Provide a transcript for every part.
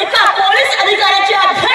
एका पोलीस अधिकाऱ्याच्या भ्रष्ट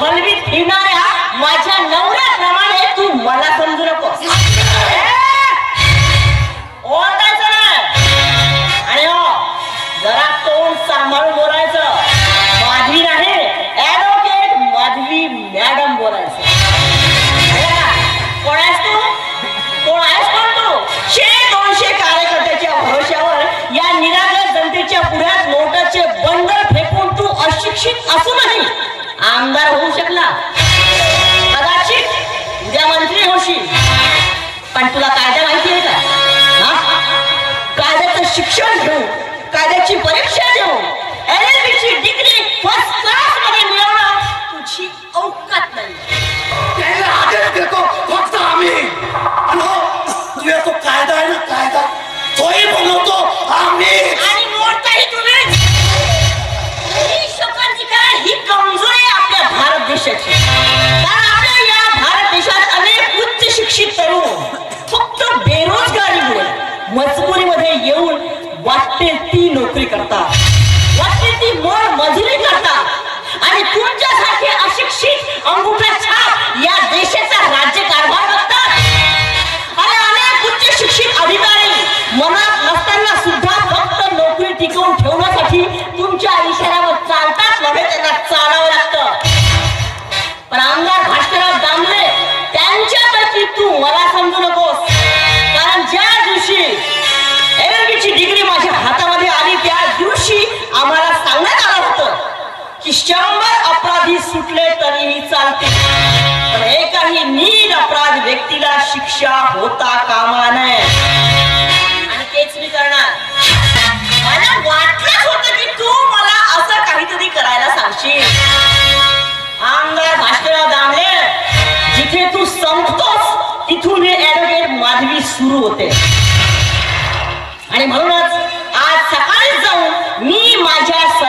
বলবি ফিনা पण तुला कायदा माहिती आहे का? हा? कायद्याचं शिक्षण घेऊन कायद्याची परीक्षा देऊन एल एल बी ची डिग्री फर्स्ट क्लासमध्ये मिळवणं तुझी औकात नाही. त्याला हात आदेश देतो फक्त आम्ही. आणि हो तुझ्या तो कायदा आहे ना कायदा. तोही बनवतो आम्ही. आणि मोडताही तुम्हीच ही ही कमजोरी आहे आपल्या भारत देशाची. येऊन वाटते ती नोकरी करता. वाटते ती मोड मजुरी करता. आणि तुमच्यासारखे अशिक्षित अंगुठा शंभर अपराधी सुटले तरीही चालते पण एकही नीट अपराध व्यक्तीला शिक्षा होता कामा नये. आणि तेच मी करणार. मला वाटलंच होतं की तू मला असं काहीतरी करायला सांगशील. आमदार भास्करराव दामले जिथे तू संपतोस तिथून हे ऍडव्होकेट माधवी सुरू होते. आणि म्हणूनच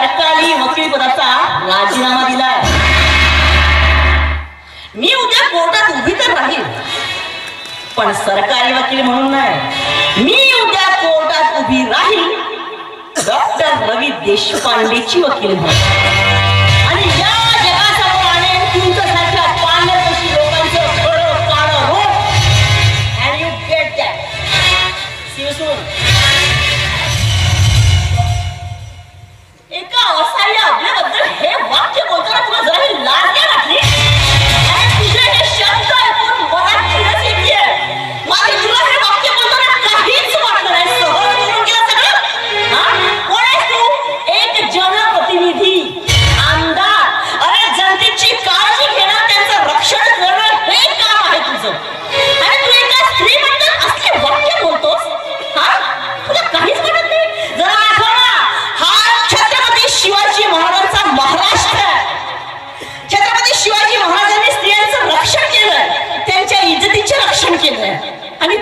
तत्काली वकील पदाचा राजीनामा दिला मी उद्या कोर्टात उभी तर राहील पण सरकारी वकील म्हणून नाही. मी उद्या कोर्टात उभी राहील डॉक्टर रवी देशपांडेची वकील म्हणून.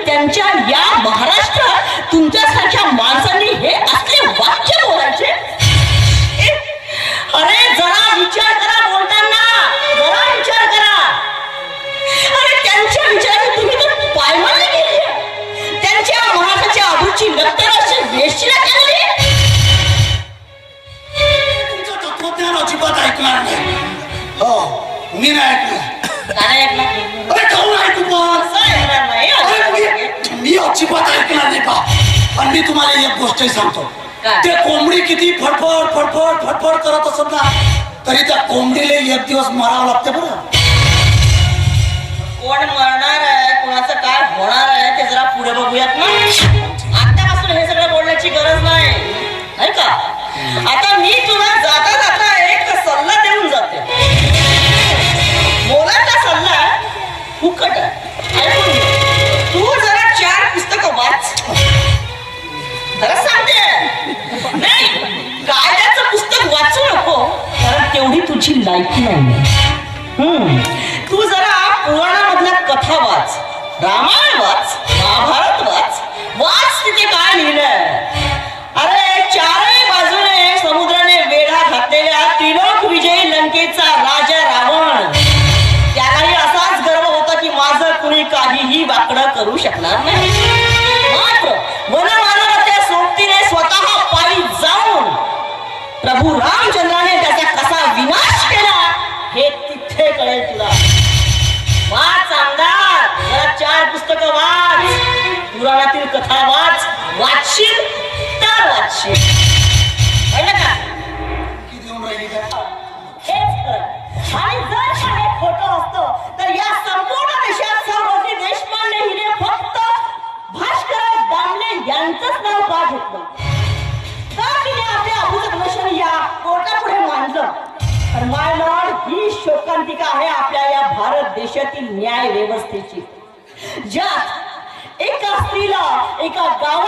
त्यांच्या या महाराष्ट्रात तुमच्यासारख्या माणसांनी हे असले वाक्य बोलायचे? अरे जरा विचार करा बोलताना. जरा विचार करा. अरे त्यांच्या विचाराने तुम्ही तर पायमाल केली त्यांच्या महाराष्ट्राच्या अभूची नक्तर अशी वेश्या केली? तुमचं तत्वज्ञान अजिबात ऐकणार नाही. हो मी नाही काय ऐकणार गोष्ट सांगतो? ते कोंबडी किती फडफड फडफड फडफड करत असत ना तरी त्या कोंबडीला एक दिवस मरावं लागते बरं. कोण मरणार आहे कोणाचं काय होणार आहे ते जरा पुढे बघूयात ना. आतापासून हे सगळं बोलण्याची गरज नाही. नाही का? आता मी तुला जाता जाता एक सल्ला देऊन जाते. मोलाचा सल्ला फुकट आहे. लायकी नाही हम्म. तू जरा पुराणामधल्या कथा वाच. रामायण वाच महाभारत वाच. वाच तिथे काय लिहिलंय? अरे चारही बाजूने समुद्राने वेढा घातलेल्या त्रिलोक विजयी लंकेचा राजा रावण. त्यालाही असाच गर्व होता की माझं कुणी काहीही वाकडं करू शकणार नाही. मात्र वनमानवाच्या सोबतीने स्वतः पायी जाऊन प्रभू रामचंद्राने त्याचा पुराणातील कथा वाच वाचशील तर वाचशील.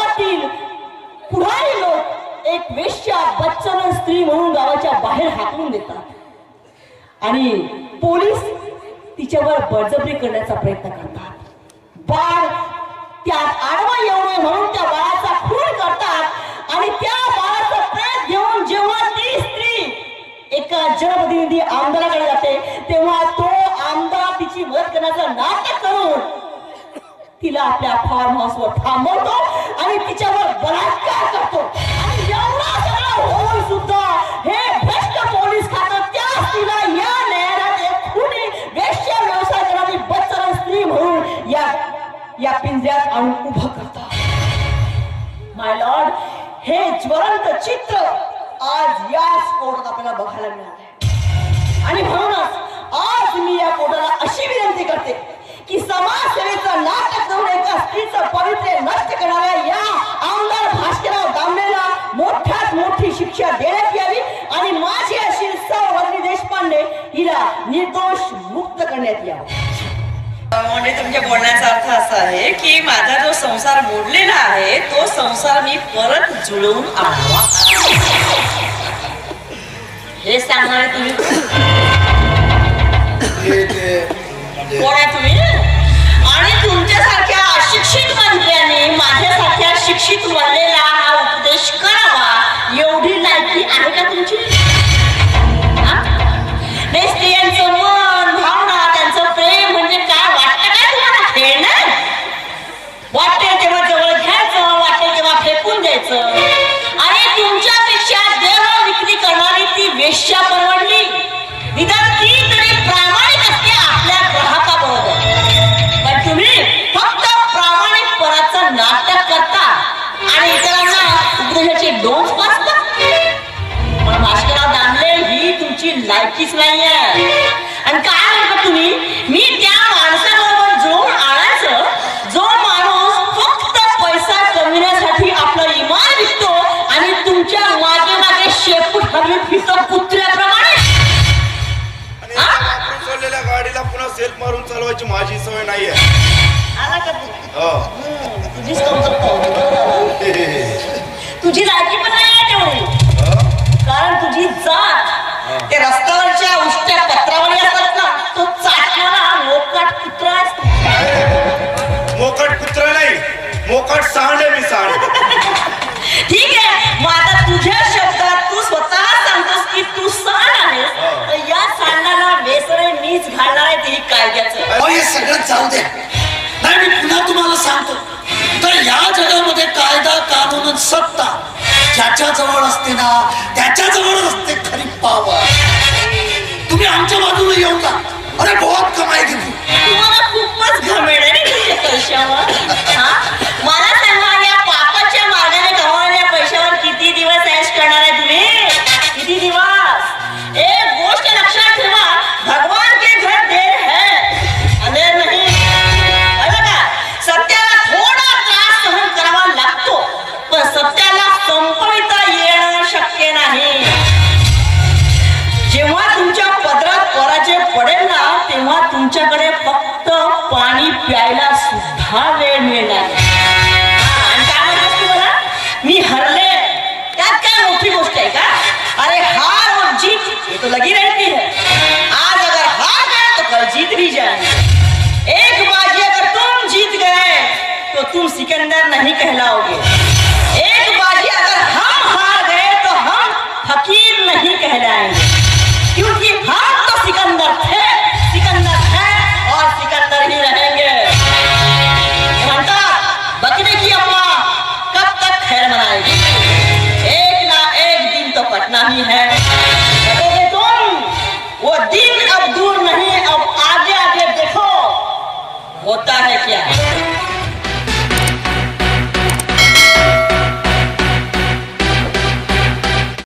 गावातील पुढारी लोक एक वेश्या बच्चन स्त्री म्हणून गावाच्या बाहेर हाकलून देतात. आणि पोलीस तिच्यावर बळजबरी करण्याचा प्रयत्न करतात. बाळ त्यात आडवा येऊ नये म्हणून त्या बाळाचा खून करतात आणि त्या बाळाचा प्रेत घेऊन जेव्हा ती स्त्री एका जनप्रतिनिधी आमदाराकडे जाते तेव्हा तो आमदार तिची मदत करण्याचं नाटक करून तिला आपल्या फार्म हाऊसवर थांबवतो आणि तिच्यावर बलात्कार करतो. आणि एवढा सगळा होऊन सुद्धा हे भ्रष्ट पोलीस खातं त्या स्त्रीला या न्यायालयात एक खुनी वेश्या व्यवसाय करणारी बच्चर स्त्री म्हणून या या पिंजऱ्यात आणून उभं करतात. माय लॉर्ड हे ज्वलंत चित्र आज याच कोर्टात आपल्याला बघायला मिळाले आणि म्हणूनच आज मी या कोर्टाला अशी निर्दोष मुक्त करण्यात यावं. म्हणजे तुमच्या बोलण्याचा अर्थ असा आहे की माझा जो संसार मोडलेला आहे तो संसार मी परत जुळवून आणावा. हे सांगणारे तुम्ही? मारून चालवायची माझी सवय तू? हो. तुझी लायकी पण नाही तेवढी हो? कारण तुझी जात ते रस्त्यावरच्या उष्ट्या पत्रावळी असतात ना तो चाटणारा मोकाट कुत्रा मोकट कुत्रा नाही मोकट सांड मी सांड ठीक आहे मग आता तुझ्या शब्दात तू स्वतः सांगतोस की तू सांड आहेस तर या सांडाला वेसरे मीच घालणार आहे ते कायद्याचं. अहो, हे सगळं जाऊ द्या नाही मी पुन्हा तुम्हाला सांगतो. तर या जगामध्ये कायदा कानून सत्ता ज्याच्या जवळ असते ना त्याच्याजवळ असते खरी पावर तुम्ही आमच्या बाजूने येऊ का अरे बहुत कमाई घेतली तुम्हाला खूपच घमेड